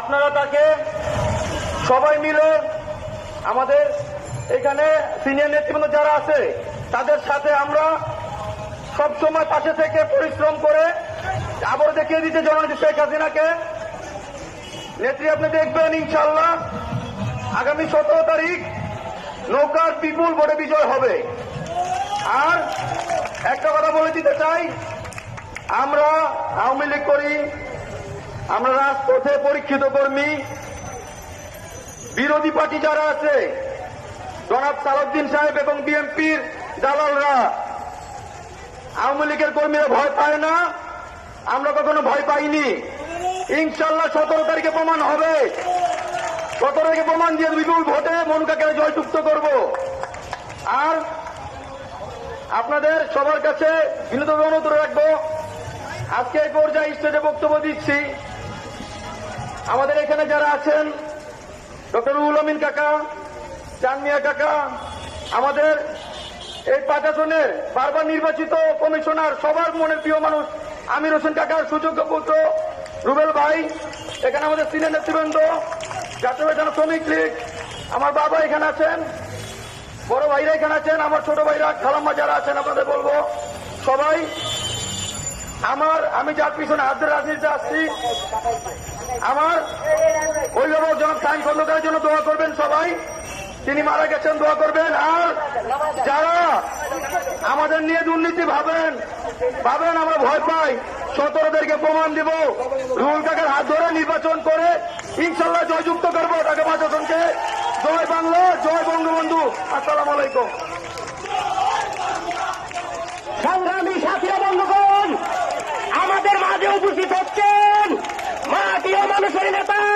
আপনারা তাকে সবাই মিলে আমাদের এখানে সিনিয়র নেতৃবৃন্দ যারা আছে, তাদের সাথে আমরা সবসময় পাশে থেকে পরিশ্রম করে আবার দেখিয়ে দিতে জননেত্রী শেখ হাসিনাকে। নেত্রী, আপনি দেখবেন ইনশাল্লাহ আগামী সতেরো তারিখ নৌকার বিপুল ভোটে বিজয় হবে। আর একটা কথা বলে দিতে চাই, আমরা আওয়ামী লীগ করি আমরা রাজপথে পরীক্ষিত কর্মী, বিরোধী পার্টি যারা আছে, জনাব সালাউদ্দিন সাহেব এবং বিএনপির দালালরা, আওয়ামী লীগের কর্মীরা ভয় পায় না? আমরা কখনো ভয় পাইনি। ইনশাল্লাহ সতেরো তারিখে প্রমাণ হবে। সতেরো তারিখে প্রমাণ দিয়ে বিপুল ভোটে মনুকাকে জয়যুক্ত করব। আর আপনাদের সবার কাছে বিনোদ অনুরোধ রাখব, আজকে এই পর্যায়ে স্টেজে বক্তব্য দিচ্ছি। আমাদের এখানে যারা আছেন, ডক্টর রুহুল আমিন কাকা চানমিয়া কাকা, আমাদের এই পাঁচাসনের বারবার নির্বাচিত কমিশনার, সবার মনে প্রিয় মানুষ, আমির হোসেন কাকার সুযোগ্য পুত্র, রুবেল ভাই, এখানে আমাদের সিনিয়র নেতৃবৃন্দ, জাতীয় বেতন শ্রমিক লীগ, আমার বাবা এখানে আছেন, বড় ভাইরা এখানে আছেন, আমার ছোট ভাইরা, খালাম্মা যারা আছেন, আপনাদের বলব, সবাই, আমার, আমি যার পিছনে হাতের রাজনীতিতে আসছি আমার অভিভাবক জনক সাইন খন্দকারের জন্য দোয়া করবেন সবাই। তিনি মারা গেছেন, দোয়া করবেন। আর যারা আমাদের নিয়ে দুর্নীতি ভাবেন ভাবেন আমরা ভয় পাই সতেরো তারিখে প্রমাণ দিব। রুহুল কাকার হাত ধরে নির্বাচন করে ইনশাল্লাহ জয়যুক্ত করব ঢাকা পাঁচজনকে জয় বাংলা, জয় বঙ্গবন্ধু। আসসালাম আলাইকুম। সংগ্রামী সাথী বন্ধুগণ, আমাদের মাঝে উপস্থিত Margarita!